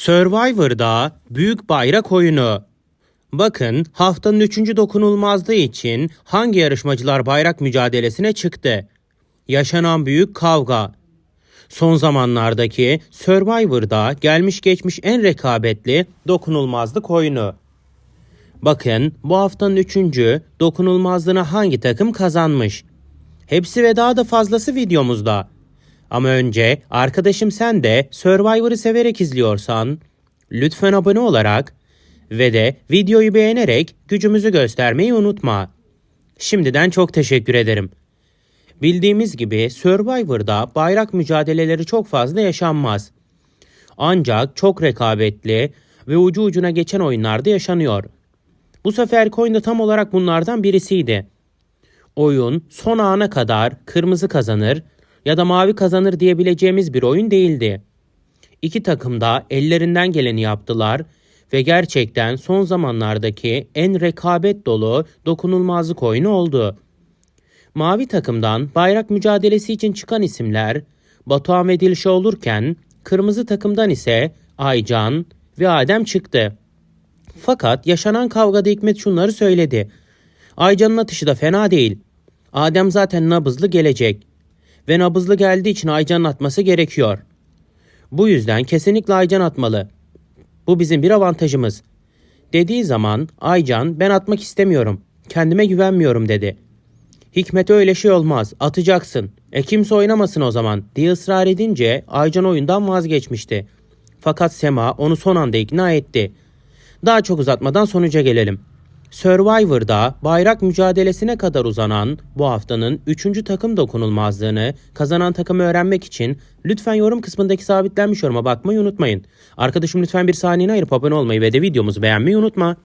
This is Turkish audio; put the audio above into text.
Survivor'da büyük bayrak oyunu. Bakın haftanın üçüncü dokunulmazlığı için hangi yarışmacılar bayrak mücadelesine çıktı? Yaşanan büyük kavga. Son zamanlardaki Survivor'da gelmiş geçmiş en rekabetli dokunulmazlık oyunu. Bakın bu haftanın üçüncü dokunulmazlığına hangi takım kazanmış? Hepsi ve daha da fazlası videomuzda. Ama önce arkadaşım sen de Survivor'ı severek izliyorsan lütfen abone olarak ve de videoyu beğenerek gücümüzü göstermeyi unutma. Şimdiden çok teşekkür ederim. Bildiğimiz gibi Survivor'da bayrak mücadeleleri çok fazla yaşanmaz. Ancak çok rekabetli ve ucu ucuna geçen oyunlarda yaşanıyor. Bu seferki oyun da tam olarak bunlardan birisiydi. Oyun son ana kadar kırmızı kazanır ya da mavi kazanır diyebileceğimiz bir oyun değildi. İki takım da ellerinden geleni yaptılar ve gerçekten son zamanlardaki en rekabet dolu dokunulmazlık oyunu oldu. Mavi takımdan bayrak mücadelesi için çıkan isimler Batuhan ve Dilşe olurken kırmızı takımdan ise Aycan ve Adem çıktı. Fakat yaşanan kavgada Hikmet şunları söyledi. Aycan'ın atışı da fena değil. Adem zaten nabızlı gelecek. Ve nabızlı geldiği için Aycan'ın atması gerekiyor. Bu yüzden kesinlikle Aycan atmalı. Bu bizim bir avantajımız. Dediği zaman Aycan ben atmak istemiyorum. Kendime güvenmiyorum dedi. Hikmet öyle şey olmaz. Atacaksın. E kimse oynamasın o zaman diye ısrar edince Aycan oyundan vazgeçmişti. Fakat Sema onu son anda ikna etti. Daha çok uzatmadan sonuca gelelim. Survivor'da bayrak mücadelesine kadar uzanan bu haftanın 3. takım dokunulmazlığını kazanan takımı öğrenmek için lütfen yorum kısmındaki sabitlenmiş yoruma bakmayı unutmayın. Arkadaşım lütfen bir saniyeni ayırıp abone olmayı ve de videomuzu beğenmeyi unutma.